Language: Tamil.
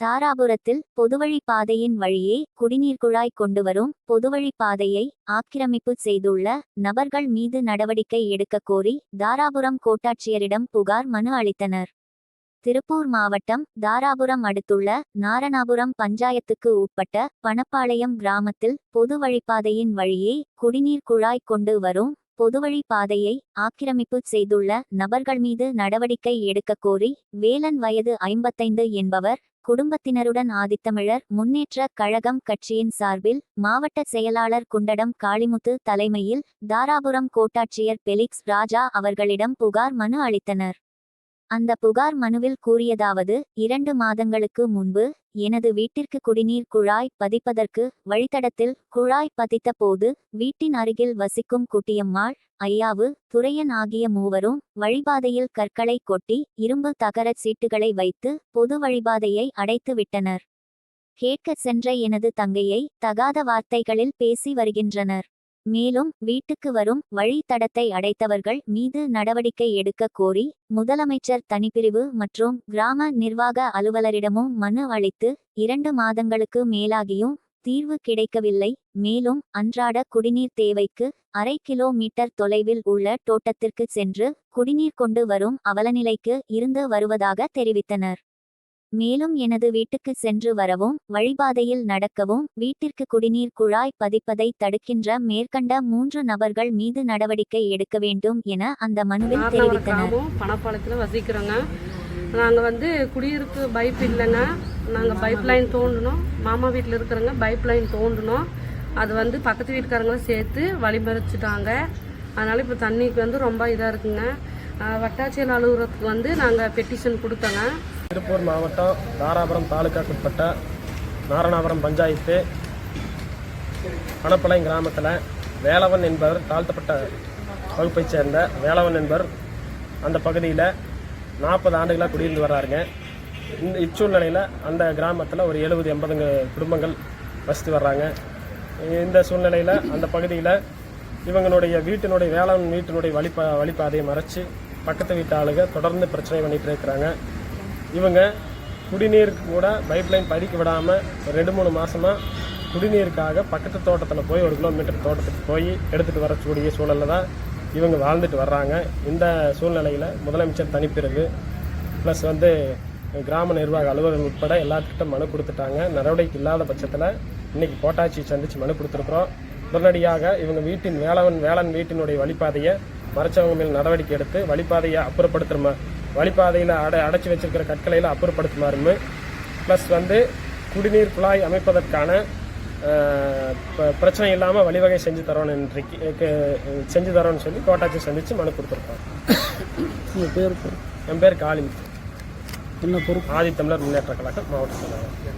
தாராபுரத்தில் பொதுவழிப்பாதையின் வழியே குடிநீர் குழாய் கொண்டு வரும் பொதுவழி பாதையை ஆக்கிரமிப்பு செய்துள்ள நபர்கள் மீது நடவடிக்கை எடுக்கக் கோரி தாராபுரம் கோட்டாட்சியரிடம் புகார் மனு அளித்தனர். திருப்பூர் மாவட்டம் தாராபுரம் அடுத்துள்ள நாரணாபுரம் பஞ்சாயத்துக்கு உட்பட்ட பணப்பாளையம் கிராமத்தில் பொது வழிப்பாதையின் வழியே குடிநீர் குழாய் கொண்டு வரும் பொதுவழி பாதையை ஆக்கிரமிப்பு செய்துள்ள நபர்கள் மீது நடவடிக்கை எடுக்கக் கோரி வேலன் வயது ஐம்பத்தைந்து என்பவர் குடும்பத்தினருடன் ஆதித்தமிழர் முன்னேற்ற கழகம் கட்சியின் சார்பில் மாவட்ட செயலாளர் குண்டடம் காளிமுத்து தலைமையில் தாராபுரம் கோட்டாட்சியர் பெலிக்ஸ் ராஜா அவர்களிடம் புகார் மனு அளித்தனர். அந்த புகார் மனுவில் கூறியதாவது இரண்டு மாதங்களுக்கு முன்பு எனது வீட்டிற்கு குடிநீர் குழாய் பதிப்பதற்கு வழித்தடத்தில் குழாய் பதித்த போது வீட்டின் அருகில் வசிக்கும் குட்டியம்மாள் ஐயாவு துரையன் ஆகிய மூவரும் வழிபாதையில் கற்களை கொட்டி இரும்பு தகரச் சீட்டுகளை வைத்து பொது வழிபாதையை அடைத்து விட்டனர். கேட்கச் சென்ற எனது தங்கையை தகாத வார்த்தைகளில் பேசி வருகின்றனர். மேலும் வீட்டுக்கு வரும் வழித்தடத்தை அடைத்தவர்கள் மீது நடவடிக்கை எடுக்க கோரி முதலமைச்சர் தனிப்பிரிவு மற்றும் கிராம நிர்வாக அலுவலரிடமும் மனு அளித்து இரண்டு மாதங்களுக்கு மேலாகியும் தீர்வு கிடைக்கவில்லை. மேலும் அன்றாட குடிநீர் தேவைக்கு அரை கிலோமீட்டர் தொலைவில் உள்ள தோட்டத்திற்கு சென்று குடிநீர் கொண்டு வரும் அவலநிலைக்கு இருந்து வருவதாக தெரிவித்தனர். மேலும் எனது வீட்டுக்கு சென்று வரவும் வழிபாதையில் நடக்கவும் வீட்டிற்கு குடிநீர் குழாய் பதிப்பதை தடுக்கின்ற மேற்கண்ட மூன்று நபர்கள் மீது நடவடிக்கை எடுக்க வேண்டும் என அந்த மனுவில் தெரிவித்தனர். பணப்பாளத்தில் வசிக்கிறோங்க. நாங்கள் வந்து குடியிருக்கு பைப் இல்லைங்க. நாங்கள் பைப் லைன் தோண்டணும் மாமா வீட்டில் இருக்கிறவங்க பைப் லைன் தோண்டணும் அது வந்து பக்கத்து வீட்டுக்காரங்களும் சேர்த்து வழிமறிச்சிட்டாங்க அதனால் இப்போ தண்ணிக்கு வந்து ரொம்ப இதாக இருக்குங்க. வட்டாட்சியர் அலுவலகத்துக்கு வந்து நாங்கள் பெட்டிஷன் கொடுத்தோங்க. திருப்பூர் மாவட்டம் தாராபுரம் தாலுக்காக்குட்பட்ட நாரணாபுரம் பஞ்சாயத்து பணப்பாளையம் கிராமத்தில் வேலவன் என்பவர் தாழ்த்தப்பட்ட வகுப்பைச் சேர்ந்த வேலவன் என்பவர் அந்த பகுதியில் நாற்பது ஆண்டுகளாக குடியிருந்து வர்றாருங்க. இந்த இச்சூழ்நிலையில் அந்த கிராமத்தில் ஒரு எழுபது எண்பதுங்க குடும்பங்கள் வசித்து வர்றாங்க. இந்த சூழ்நிலையில் அந்த பகுதியில் இவங்களுடைய வீட்டினுடைய வேளாண் வீட்டினுடைய வழிபா வழிபாதையை மறைச்சு பக்கத்து வீட்டு ஆளுங்க தொடர்ந்து பிரச்சனை பண்ணிட்டு இருக்கிறாங்க. இவங்க குடிநீருக்கு கூட பைப் லைன் பதிக்க விடாமல் ரெண்டு மூணு மாசமாக குடிநீருக்காக பக்கத்து தோட்டத்தில் போய் ஒரு கிலோமீட்டர் தோட்டத்துக்கு போய் எடுத்துகிட்டு வரக்கூடிய சூழலில் தான் இவங்க வாழ்ந்துட்டு வர்றாங்க. இந்த சூழ்நிலையில் முதலமைச்சர் தனிப்பிறகு ப்ளஸ் வந்து கிராம நிர்வாக அலுவலர்கள் உட்பட எல்லாத்துக்கிட்ட மனு கொடுத்துட்டாங்க. நடவடிக்கை இல்லாத பட்சத்தில் இன்னைக்கு கோட்டாட்சியை சந்தித்து மனு கொடுத்துருக்குறோம். உடனடியாக இவங்க வீட்டின் வேளாண் வேளாண் வீட்டினுடைய வழிபாதையை மறைச்சவங்க மேல் நடவடிக்கை எடுத்து வழிபாதையை அப்புறப்படுத்துமா வழிபாதையில் அடை அடைச்சி வச்சிருக்கிற கற்களையில் அப்புறப்படுத்துமாறும். ப்ளஸ் வந்து குடிநீர் குழாய் அமைப்பதற்கான பிரச்சனை இல்லாமல் வழிவகை செஞ்சு தரோன்னு இன்றைக்கு க்கு- செஞ்சு தரோன்னு சொல்லி கோட்டாட்சி சந்தித்து மனு கொடுத்துருக்கோம். உங்கள் பேர்? என் பேர் காளி என்ன பொறுப்பு? ஆதித்தமிழர் முன்னேற்ற கழகம் மாவட்ட செயலாளர்.